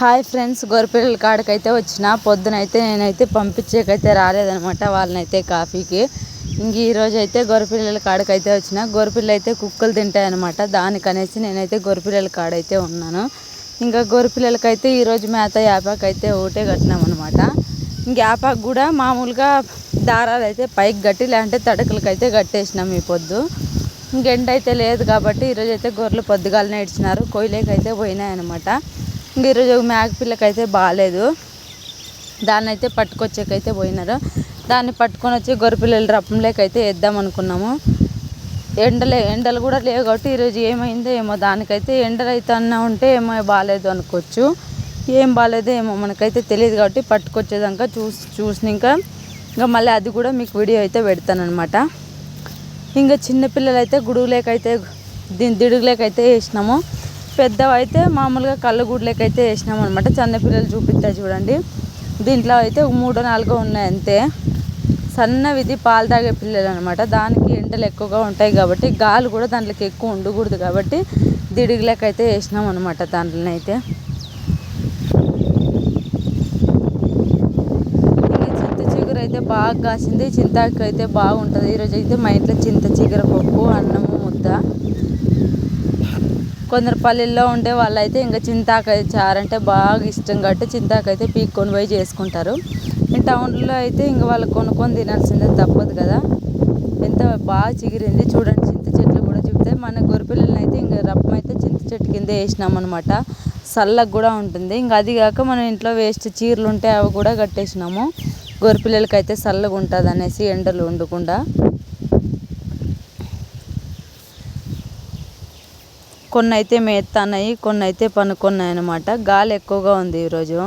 Hi friends గొర్రెపిల్లల కాడకైతే వచ్చిన. పొద్దునైతే నేనైతే పంపించేకైతే రాలేదనమాట వాళ్ళనైతే కాఫీకి. ఇంక ఈరోజు అయితే గొర్రెపిల్లల కాడకైతే వచ్చిన. గొర్రెపిల్లలు అయితే కుక్కలు తింటాయన్నమాట. దానికనేసి నేనైతే గొర్రెపిల్లల కాడైతే ఉన్నాను. ఇంకా గొర్రెపిల్లలకైతే ఈరోజు మేత యాపాకైతే ఒకటే కట్టినామన్నమాట. ఇంక యాపాకు కూడా మామూలుగా దారాలు అయితే పైకి కట్టి లేదంటే తడకలకైతే కట్టేసినాం ఈ పొద్దు. ఇంకెండ అయితే లేదు కాబట్టి ఈరోజు అయితే గొర్రెలు పొద్దుగాలనే ఇచ్చినారు కొయ్యలేకైతే పోయినాయన్నమాట. ఇంక ఈరోజు మేక పిల్లకైతే బాగాలేదు. దాన్ని అయితే పట్టుకొచ్చేకైతే పోయినారు. దాన్ని పట్టుకొని వచ్చి గొర్రెపిల్లలు రప్పంలోకైతే వేద్దాం అనుకున్నాము. ఎండలే ఎండలు కూడా లేవు కాబట్టి ఈరోజు ఏమైందో ఏమో దానికైతే ఎండలు అయితే అన్నా ఉంటే ఏమో బాగాలేదు అనుకోవచ్చు. ఏం బాగాలేదో ఏమో మనకైతే తెలియదు కాబట్టి పట్టుకొచ్చేదాకా చూసి చూసినాక ఇంకా మళ్ళీ అది కూడా మీకు వీడియో అయితే పెడతానమాట ఇంకా చిన్నపిల్లలు అయితే గుడుగులేకైతే దీని దిడుగులేకైతే వేసినాము. పెద్దవైతే మామూలుగా కళ్ళ అయితే వేసినాం అనమాట చిన్నపిల్లలు చూపిస్తా చూడండి. దీంట్లో అయితే మూడో నాలుగో ఉన్నాయి అంతే. సన్నవి ఇది పాలు తాగే పిల్లలు అనమాట దానికి ఎండలు ఎక్కువగా ఉంటాయి కాబట్టి గాలి కూడా దాంట్లోకి ఎక్కువ ఉండకూడదు కాబట్టి దిడుగులకైతే వేసినాం అనమాట దాంట్లోనే అయితే చింత చిగురు అయితే బాగా కాసింది. చింతాకు అయితే బాగుంటుంది. ఈరోజు అయితే మా ఇంట్లో చింత చిగుర పప్పు అన్నము ముద్ద. కొందరు పల్లెల్లో ఉండే వాళ్ళైతే ఇంకా చింతాకు చారు అంటే బాగా ఇష్టం కాబట్టి చింతాకు అయితే పీక్కొని పోయి చేసుకుంటారు. టౌన్లో అయితే ఇంక వాళ్ళు కొనుక్కొని తినాల్సిందే తప్పదు కదా. ఎంత బాగా చిగిరింది చూడండి చింత చెట్లు కూడా చెప్తే మన గొరిపిల్లలని అయితే ఇంకా రప్పం అయితే చింత చెట్టు కింద వేసినామన్నమాట. చల్లగా కూడా ఉంటుంది. ఇంకా అది కాక మనం ఇంట్లో వేస్ట్ చీరలు ఉంటే అవి కూడా కట్టేసినాము. గొర్రెపిల్లలకి అయితే చల్లగా ఉంటుంది అనేసి ఎండలు ఉండకుండా. కొన్ని అయితే కొన్నైతే కొన్ని అయితే పనుకున్నాయి అనమాట గాలి ఎక్కువగా ఉంది ఈరోజు.